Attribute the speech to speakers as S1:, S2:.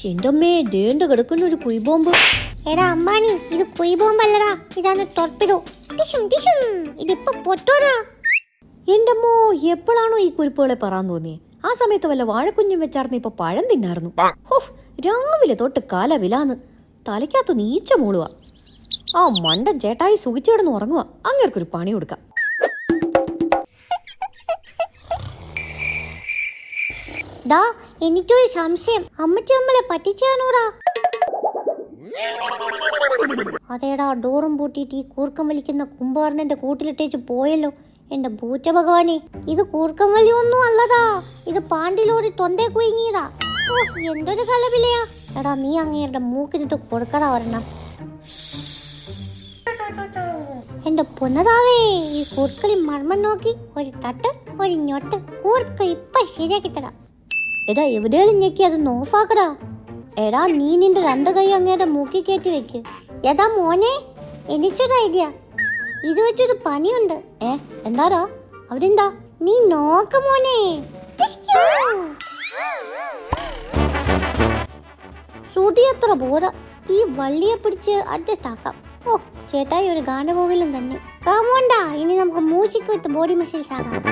S1: ചിന്തമ്മേ ദേണ്ട കിടക്കുന്ന ഒരു കുയ് ബോംബ്
S2: എടാ അമ്മാനി ഇത് കുയ് ബോംബല്ലടാ ഇതാണ് ടോർപിഡോ ടിഷും ടിഷും ഇതിപ്പോ പൊട്ടോടാ.
S1: എന്റെ അമ്മോ എപ്പോഴാണോ ഈ കുരിപ്പുകളെ പറയാൻ തോന്നിയെ? ആ സമയത്ത് വല്ല വാഴക്കുഞ്ഞും വെച്ചാർന്ന് ഇപ്പൊ പഴം തിന്നായിരുന്നു രാവിലെ തൊട്ട് കാല വിലാന്ന് തലയ്ക്കകത്ത് നീച്ച മൂളുക ആ മണ്ടൻ ചേട്ടായി സുഖിച്ചിടന്ന് ഉറങ്ങുക അങ്ങേർക്കൊരു പണി കൊടുക്കാം.
S2: ദാ എനിക്കൊരു സംശയം. അമ്മച്ചി നമ്മളെ പറ്റിച്ചാണോടാ? അതേടാ ഡോറും പൂട്ടിയിട്ട് ഈ കൂർക്കം വലിക്കുന്ന കുമ്പാറിനെ കൂട്ടിലിട്ടേച്ച് പോയല്ലോ. എന്റെ പൂച്ച ഭഗവാനെ ഇത് കൂർക്കം വലി ഒന്നും അല്ലതാ ഇത് പാണ്ടിലോറി തൊണ്ടേ കുഴുങ്ങിയതാ ഓ എന്തൊരു കലവിലയാ എടാ നീ അങ്ങേരുടെ മൂക്കിനിട്ട് കൊടുക്കടാ ഒരെണ്ണം. എന്റെ പൊന്നതാവേ ഈ കൂർക്കളി മർമ്മം നോക്കി ഒരു തട്ട് ഒരു ഞൊട്ട് കൂർക്ക ഇപ്പൊ ശരിയാക്കി തരാം. എടാ എവിടെയാണ് ഞെക്കി അത് നോഫാക്കടാ? എടാ നീ നിന്റെ രണ്ട് കൈ അങ്ങയുടെ മൂക്കി കയറ്റി വെക്ക്. ഏതാ മോനെ? എനിച്ചൊരു ഐഡിയ. ഇത് വെച്ചൊരു പണിയുണ്ട്. ഏ എന്താടാ? അവരെന്താ? നീ നോക്ക് മോനെ. ശ്രുതി അത്ര പോരാ ഈ വള്ളിയെ പിടിച്ച് അഡ്ജസ്റ്റ് ആക്കാം ഓ ചേട്ടായി ഒരു ഗാനകോവിലും തന്നെ. കാമോണ്ടാ ഇനി നമുക്ക് മൂച്ചിക്ക് വിത്ത് ബോഡി മസിൽസ് ആകാം.